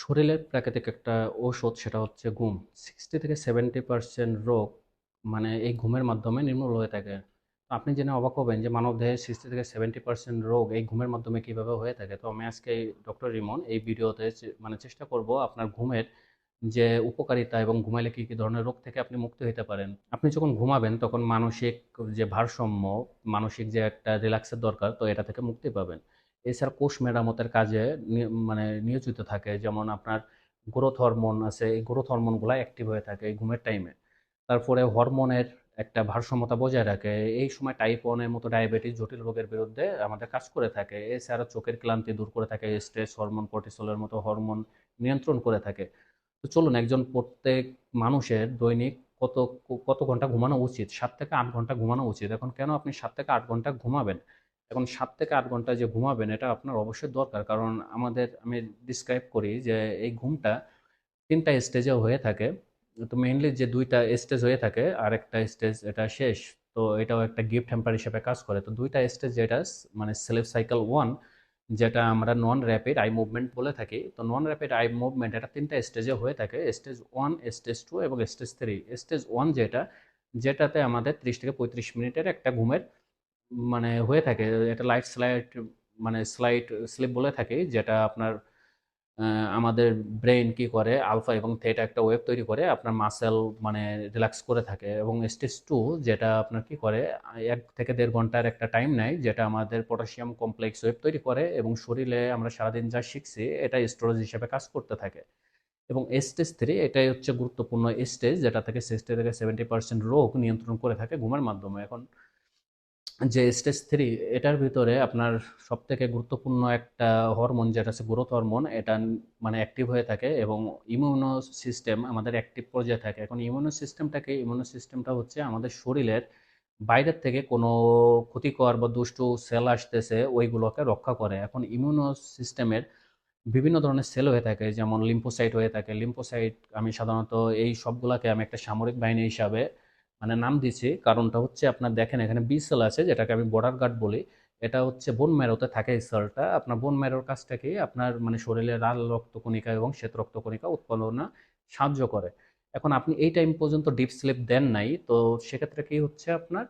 শরীরের প্রাকৃতিক একটা ঔষধ সেটা হচ্ছে ঘুম। 60 থেকে 70% রোগ মানে এই ঘুমের মাধ্যমে নির্মূল হয়ে থাকে। আপনি জেনে অবাক হবেন যে মানবদেহের 60 থেকে 70% রোগ এই ঘুমের মাধ্যমে কীভাবে হয়ে থাকে। তো আমি আজকে ডক্টর রিমন এই ভিডিওতে মানে চেষ্টা করব আপনার ঘুমের যে উপকারিতা এবং ঘুমাইলে কী কী ধরনের রোগ থেকে আপনি মুক্ত হইতে পারেন। আপনি যখন ঘুমাবেন তখন মানসিক যে ভারসাম্য, মানসিক যে একটা রিল্যাক্সের দরকার তো এটা থেকে মুক্তি পাবেন। এছাড়া কোষ মেরামতের কাজে মানে নিয়োজিত থাকে। যেমন আপনার গ্রোথ হরমোন আছে, এই গ্রোথ হরমোনগুলা অ্যাক্টিভ হয়ে থাকে এই ঘুমের টাইমে। তারপরে হরমোনের একটা ভারসাম্যতা বজায় রাখে। এই সময় টাইপ 1 এর মতো ডায়াবেটিস জটিল রোগের বিরুদ্ধে আমাদের কাজ করে থাকে। এছাড়া চোখের ক্লান্তি দূর করে থাকে, স্ট্রেস হরমোন, কর্টিসলের মতো হরমোন নিয়ন্ত্রণ করে থাকে। তো চলুন একজন প্রত্যেক মানুষের দৈনিক কত কত ঘণ্টা ঘুমানো উচিত? সাত থেকে আট ঘণ্টা ঘুমানো উচিত। এখন কেন আপনি সাত থেকে আট ঘণ্টা ঘুমাবেন? এখন সাত থেকে ৮ ঘণ্টা যে ঘুমাবেন এটা আপনার অবশ্যই দরকার। কারণ আমাদের আমি ডিসক্রাইব করি যে এই ঘুমটা ৩ টা স্টেজে হয়ে থাকে। তো মেইনলি যে ২ টা স্টেজ হয়ে থাকে, আরেকটা স্টেজ এটা শেষ। তো এটাও একটা গিফট হ্যাম্পার হিসেবে কাজ করে। তো দুইটা স্টেজ যেটা মানে স্লিপ সাইকেল ওয়ান যেটা আমরা নন র‍্যাপিড আই মুভমেন্ট বলে থাকি। তো নন র‍্যাপিড আই মুভমেন্ট এটা তিনটা স্টেজে হয়ে থাকে। স্টেজ 1, স্টেজ টু এবং স্টেজ থ্রি স্টেজ ওয়ান যেটা, যেটাতে আমাদের ৩০ থেকে ৩৫ মিনিটের একটা ঘুমের মানে হয়ে থাকে। এটা লাইট স্লাইড মানে স্লাইড স্লিপ বলে থাকি। যেটা আপনার আমাদের ব্রেন কি করে আলফা এবং থিটা একটা ওয়েব তৈরি করে, আপনার মাসেল মানে রিল্যাক্স করে থাকে এবং স্টেজ টু যেটা আপনার কি করে এক থেকে দেড় ঘণ্টার একটা টাইম নেয়, যেটা আমাদের পটাশিয়াম কমপ্লেক্স ওয়েব তৈরি করে এবং শরীরে আমরা সারাদিন যা শিখছি, এটা স্টোরেজ হিসেবে কাজ করতে থাকে। এবং স্টেজ থ্রি এটাই হচ্ছে গুরুত্বপূর্ণ স্টেজ যেটা থেকে 60 থেকে 70% রোগ নিয়ন্ত্রণ করে থাকে ঘুমের মাধ্যমে। এখন যে স্টেজ থ্রি এটার ভিতরে আপনার সব থেকে গুরুত্বপূর্ণ একটা হরমোন যেটা হচ্ছে গ্রোথ হরমোন এটা মানে অ্যাক্টিভ হয়ে থাকে এবং ইমিউনো সিস্টেম আমাদের অ্যাক্টিভ পর্যায়ে থাকে। এখন ইমিউনো সিস্টেমটাকে ইমিউনো সিস্টেমটা হচ্ছে আমাদের শরীরের বাইরের থেকে কোনো ক্ষতিকর বা দুষ্টু সেল আসতেছে, ওইগুলোকে রক্ষা করে। এখন ইমিউনো সিস্টেমের বিভিন্ন ধরনের সেল হয়ে থাকে, যেমন লিম্পোসাইট হয়ে থাকে। লিম্ফোসাইট আমি সাধারণত এই সবগুলাকে আমি একটা সামরিক বাহিনী হিসাবে মানে নাম দিছি। কারণটা হচ্ছে আপনার দেখেন এখানে বি সেল আছে, যেটাকে আমি বর্ডার গার্ড বলি। এটা হচ্ছে বোন ম্যারোতে থাকে এই সেলটা। আপনার বোন ম্যারোর কাজটা কি? আপনার মানে শরীরে লাল রক্তকণিকা এবং শ্বেত রক্তকণিকা উৎপাদনে সাহায্য করে। এখন আপনি এই টাইম পর্যন্ত ডিপ স্লিপ দেন নাই। তো সেক্ষেত্রে কি হচ্ছে আপনার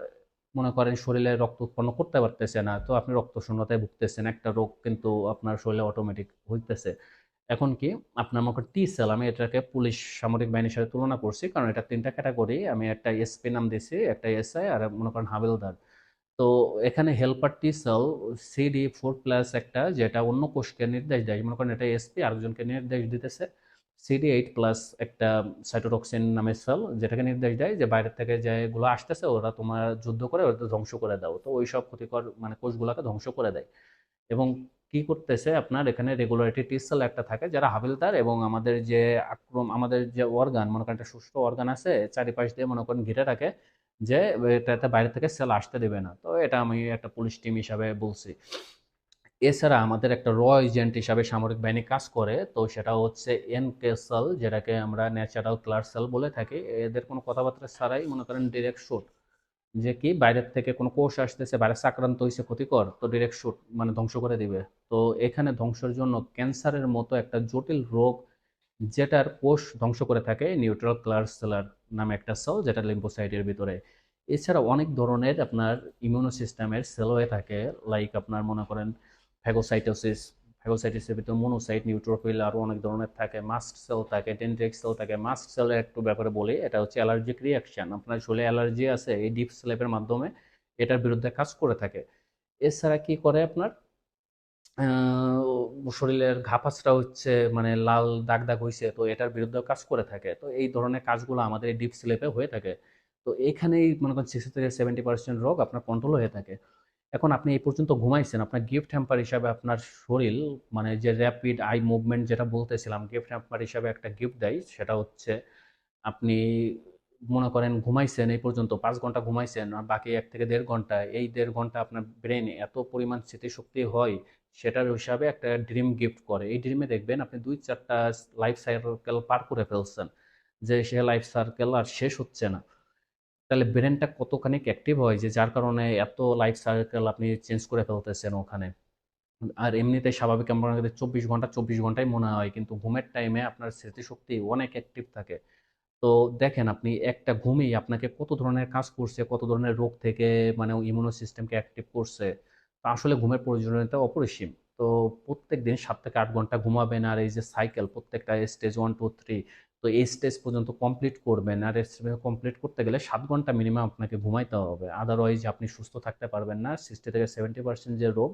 মনে করেন শরীরে রক্ত উৎপন্ন করতে পারতেছে না। তো আপনি রক্ত শূন্যতায় ভুগতেছেন। একটা রোগ কিন্তু আপনার শরীরে অটোমেটিক হইতেছে। এখন কি আপনার মনে টি সেল আমি এটাকে পুলিশ সামরিক বাহিনীর সাথে তুলনা করছি। কারণ এটা ৩ ক্যাটাগরি আমি একটা এসপি নাম দিয়েছি, একটা এসআই আর মনে করেন হাবিলদার। তো এখানে helper T sell CD4 plus একটা, যেটা অন্য কোষকে নির্দেশ দেয়। মনে করেন এটা এসপি আরেকজনকে নির্দেশ দিতেছে। সিডি এইট প্লাস একটা সাইটোটক্সিন নামের সেল যেটাকে নির্দেশ দেয় যে বাইরে থেকে যেগুলো আসতেছে, ওরা তোমার যুদ্ধ করে ওদের ধ্বংস করে দাও। তো ওইসব ক্ষতিকর মানে কোষগুলোকে ধ্বংস করে দেয়। এবং কি করতেছে আপনার এখানে রেগুলারিটি টি সেল একটা থাকে যারা হাবিলদার এবং আমাদের যে আক্রম, আমাদের যে অর্গান মনে করেন একটা সুস্থ অর্গান আছে, চারিপাশ দিয়ে মনে করেন ঘিরে রাখে যে এটাতে বাইরে থেকে সেল আসতে দেবে না। তো এটা আমি একটা পুলিশ টিম হিসাবে বলছি। এছাড়া আমাদের একটা র এজেন্ট হিসাবে সামরিক বাহিনী কাজ করে। তো সেটা হচ্ছে এনকে সেল যেটাকে আমরা ন্যাচারাল কিলার সেল বলে থাকি। এদের কোনো কথাবার্তা ছাড়াই মনে করেন ডিরেক্ট শুট যে কি বাইরের থেকে কোনো কোষ আসতেছে, ভাইরাসে আক্রান্ত হয়েছে ক্ষতিকর তো ডিরেক্ট শুট মানে ধ্বংস করে দিবে। তো এখানে ধ্বংসের জন্য ক্যান্সারের মতো একটা জটিল রোগ যেটার কোষ ধ্বংস করে থাকে নিউট্রাল কিলার সেলার নামে একটা সেল যেটা লিম্ফোসাইটের ভিতরে। এছাড়া অনেক ধরনের আপনার ইমিউনো সিস্টেমের সেল হয়ে থাকে লাইক আপনার মনে করেন ফ্যাগোসাইটোসিস, ফ্যাগোসাইটোসের ভিতরে মনোসাইট, নিউট্রোফিল আরও অনেক ধরনের থাকে। মাস্ট সেল থাকে, ডেনড্রিটিক সেল থাকে। মাস্ট সেলের একটু ব্যাপারে বলি এটা হচ্ছে অ্যালার্জিক রিঅ্যাকশন। আপনার শরীরে অ্যালার্জি আছে এই ডিপ স্লিপের মাধ্যমে এটার বিরুদ্ধে কাজ করে থাকে। এছাড়া কি করে আপনার শরীরের ঘা-পাচড়া হচ্ছে মানে লাল দাগ, দাগ হইছে তো এটার বিরুদ্ধেও কাজ করে থাকে। তো এই ধরনের কাজগুলো আমাদের এই ডিপ স্লিপে হয়ে থাকে। তো এখানেই মনে করেন 60 থেকে 70% রোগ আপনার কন্ট্রোল হয়ে থাকে। এখন আপনি এই পর্যন্ত ঘুমাইছেন, আপনার গিফট হ্যাম্পার হিসাবে আপনার শরীর মানে যে র‍্যাপিড আই মুভমেন্ট যেটা বলতেছিলাম গিফট হ্যাম্পার হিসাবে একটা গিফট দেয় সেটা হচ্ছে আপনি মনে করেন ঘুমাইছেন এই পর্যন্ত পাঁচ ঘণ্টা ঘুমাইছেন আর বাকি এক থেকে দেড় ঘণ্টা এই দেড় ঘণ্টা আপনার ব্রেইনে এত পরিমাণ স্মৃতিশক্তি হয় সেটার হিসাবে একটা ড্রিম গিফট করে। এই ড্রিমে দেখবেন আপনি দুই চারটা লাইফ সাইকেল পার করে ফেলছেন। যে সে লাইফ সার্কেল আর শেষ হচ্ছে না। তাহলে ব্রেনটা কতখানি অ্যাক্টিভ হয় যে যার কারণে এত লাইফ সার্কেল আপনি চেঞ্জ করে ফেলতেছেন ওখানে। আর এমনিতে স্বাভাবিক আমরা চব্বিশ ঘণ্টা, চব্বিশ ঘন্টাই মনে হয়, কিন্তু ঘুমের টাইমে আপনার স্মৃতিশক্তি অনেক অ্যাক্টিভ থাকে তো দেখেন আপনি একটা ঘুমেই আপনাকে কত ধরনের কাজ করছে, কত ধরনের রোগ থেকে মানে ইমিউনো সিস্টেমকে অ্যাক্টিভ করছে, তা আসলে ঘুমের প্রয়োজনীয়তা অপরিসীম তো প্রত্যেক দিন সাত থেকে আট ঘণ্টা ঘুমাবেন আর এই যে সাইকেল প্রত্যেকটা স্টেজ ওয়ান টু থ্রি তো এই স্টেজ পর্যন্ত কমপ্লিট করবেন। আর কমপ্লিট করতে গেলে সাত ঘণ্টা মিনিমাম আপনাকে ঘুমাইতে হবে। আদারওয়াইজ আপনি সুস্থ থাকতে পারবেন না। সিক্সটি থেকে সেভেন্টি পার্সেন্ট যে রোগ,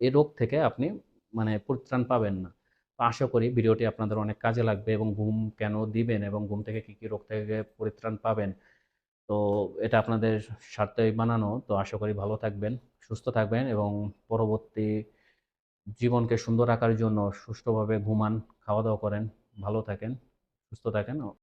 এই রোগ থেকে আপনি মানে পরিত্রাণ পাবেন না। তো আশা করি ভিডিওটি আপনাদের অনেক কাজে লাগবে এবং ঘুম কেন দিবেন এবং ঘুম থেকে কী কী রোগ থেকে পরিত্রাণ পাবেন। তো এটা আপনাদের স্বার্থে বানানো। তো আশা করি ভালো থাকবেন, সুস্থ থাকবেন এবং পরবর্তী জীবনকে সুন্দর রাখার জন্য সুষ্ঠুভাবে ঘুমান খাওয়া দাওয়া করেন ভালো থাকেন সুস্থ থাকেন।